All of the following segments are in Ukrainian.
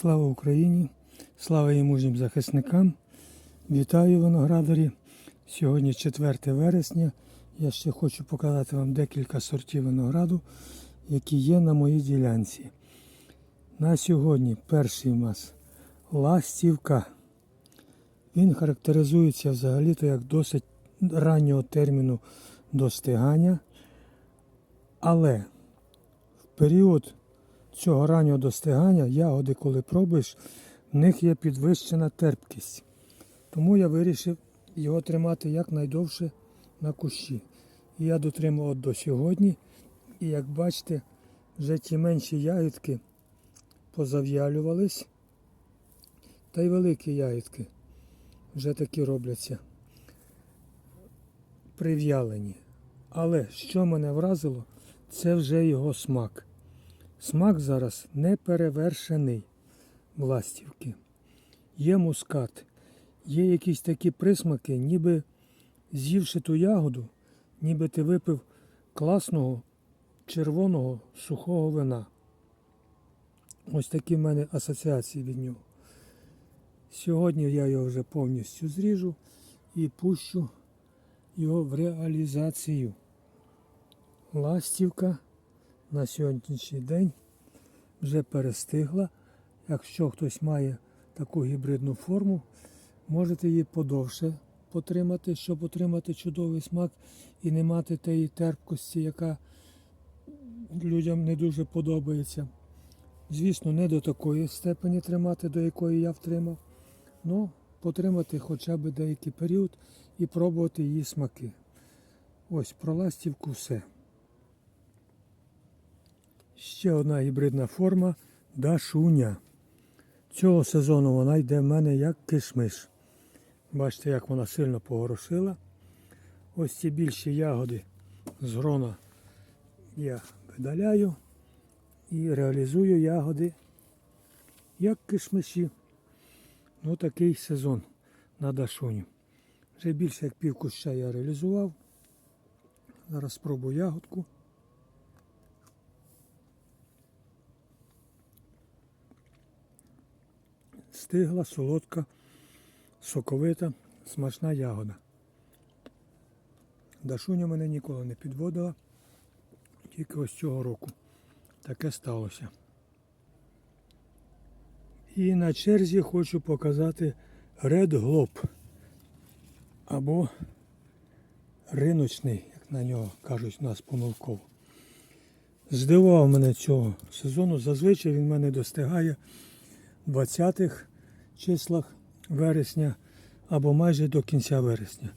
Слава Україні! Слава її мужнім захисникам! Вітаю виноградарі! Сьогодні 4 вересня. Я ще хочу показати вам декілька сортів винограду, які є на моїй ділянці. На сьогодні перший у нас ластівка. Він характеризується взагалі-то як досить раннього терміну достигання. Але в період цього раннього достигання ягоди, коли пробуєш, в них є підвищена терпкість. Тому я вирішив його тримати якнайдовше на кущі. Я дотримував до сьогодні. І як бачите, вже ті менші ягідки позав'ялювались. Та й великі ягідки вже такі робляться прив'ялені. Але що мене вразило, це вже його смак. Смак зараз не перевершений в ластівки. Є мускат, є якісь такі присмаки, ніби з'ївши ту ягоду, ніби ти випив класного червоного сухого вина. Ось такі в мене асоціації від нього. Сьогодні я його вже повністю зріжу і пущу його в реалізацію. Ластівка на сьогоднішній день вже перестигла. Якщо хтось має таку гібридну форму, можете її подовше потримати, щоб отримати чудовий смак і не мати тієї терпкості, яка людям не дуже подобається. Звісно, не до такої степені тримати, до якої я втримав, але потримати хоча б деякий період і пробувати її смаки. Ось про ластівку все. Ще одна гібридна форма дашуня. Цього сезону вона йде в мене як кишмиш. Бачите, як вона сильно погорошила. Ось ці більші ягоди з грона я видаляю і реалізую ягоди як кишмиші. Ну такий сезон на дашуні. Вже більше як пів куща я реалізував. Зараз спробую ягодку. Стигла, солодка, соковита, смачна ягода. Дашуня мене ніколи не підводила, тільки ось цього року. Таке сталося. І на черзі хочу показати Red Globe або риночний, як на нього кажуть у нас помилково. Здивував мене цього сезону. Зазвичай він мене достигає 20-х числах вересня або майже до кінця вересня.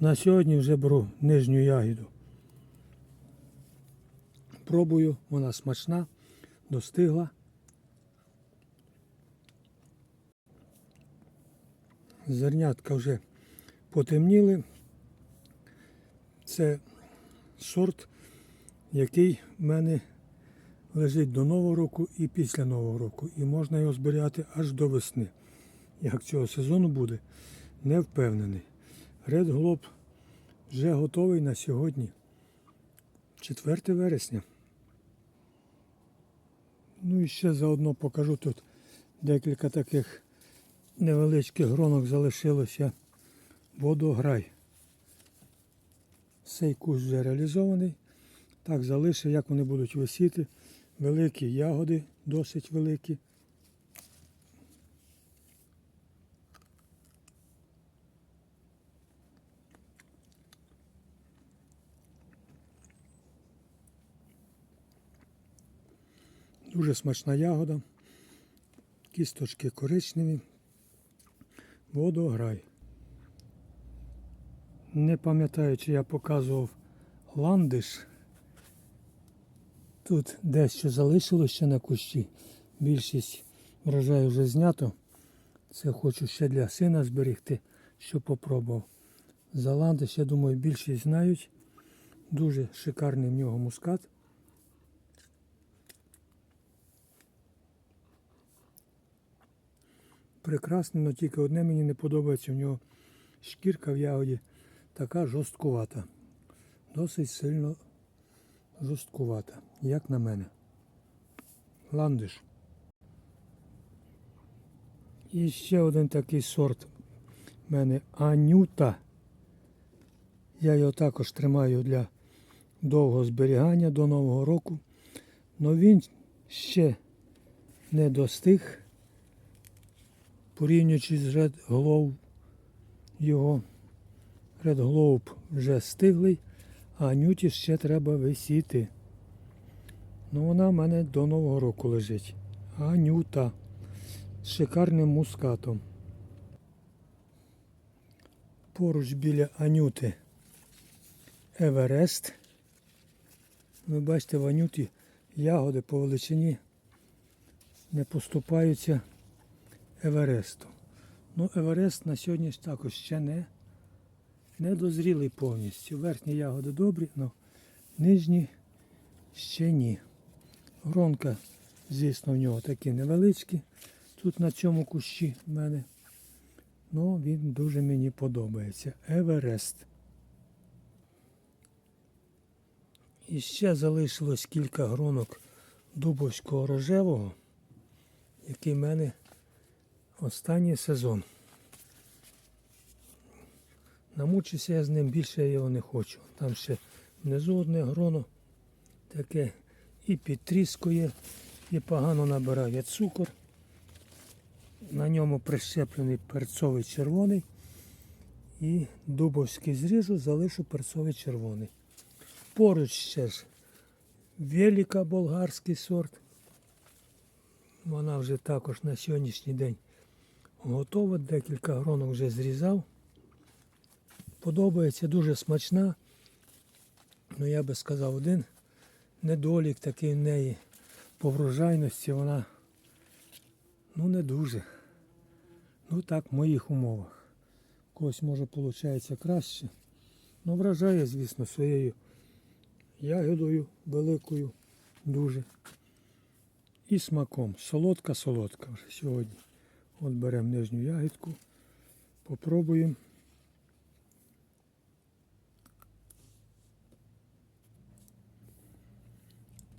На сьогодні вже беру нижню ягіду. Пробую, вона смачна, достигла. Зернятка вже потемніли. Це сорт, який в мене лежить до Нового року і після Нового року. І можна його зберігати аж до весни. Як цього сезону буде, не впевнений. Red Globe вже готовий на сьогодні. 4 вересня. Ну і ще заодно покажу тут декілька таких невеличких гронок залишилося водограй. Цей кущ вже реалізований. Так залишив, як вони будуть висіти. Великі ягоди, досить великі. Дуже смачна ягода. Кісточки коричневі. Водограй. Не пам'ятаю, чи я показував ландиш. Тут дещо залишилось ще на кущі. Більшість врожаю вже знято. Це хочу ще для сина зберегти, що попробував. За ландиш, я думаю, більшість знають. Дуже шикарний в нього мускат. Прекрасний, але тільки одне мені не подобається в нього шкірка в ягоді така жорсткувата. Досить сильно жорсткувата, як на мене. Ландиш. І ще один такий сорт в мене Анюта. Я його також тримаю для довгого зберігання до Нового року. Но він ще не достиг, порівнюючи з Red Globe його. Red Globe вже стиглий, а Анюті ще треба висіти. Ну вона в мене до Нового року лежить. Анюта з шикарним мускатом. Поруч біля Анюти Еверест. Ви бачите, в Анюті ягоди по величині не поступаються Евересту. Ну, Еверест на сьогодні також ще не, не дозрілий повністю. Верхні ягоди добрі, але нижні ще ні. Гронка, звісно, в нього такі невеличкі. Тут на цьому кущі в мене. Ну, він дуже мені подобається. Еверест. І ще залишилось кілька гронок дубовського рожевого, який в мене останній сезон. Намучився я з ним, більше я його не хочу. Там ще внизу одне гроно таке і підтріскує, і погано набирає цукор. На ньому прищеплений перцовий червоний. І дубовський зріжу, залишу перцовий червоний. Поруч ще ж Велика болгарський сорт. Вона вже також на сьогоднішній день готова. Декілька гронок вже зрізав. Подобається, дуже смачна. Ну я би сказав, один недолік такий в неї по врожайності вона ну не дуже. Ну так, в моїх умовах. Когось може виходить краще. Ну вражає, звісно, своєю ягодою великою дуже. І смаком. Солодка-солодка вже сьогодні. От беремо нижню ягідку, попробуємо.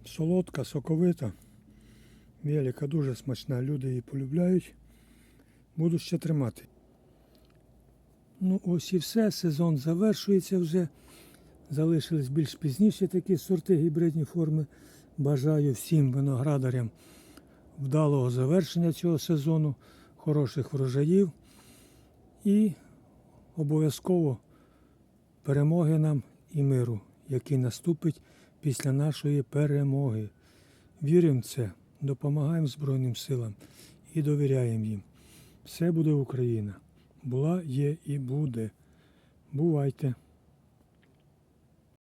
Солодка, соковита. Велика дуже смачна, люди її полюбляють. Буду ще тримати. Ну ось і все, сезон завершується вже. Залишились більш пізніше такі сорти гібридні форми. Бажаю всім виноградарям вдалого завершення цього сезону, хороших врожаїв і обов'язково перемоги нам і миру, який наступить після нашої перемоги. Віримо в це, допомагаємо Збройним силам і довіряємо їм. Все буде Україна. Була, є і буде. Бувайте!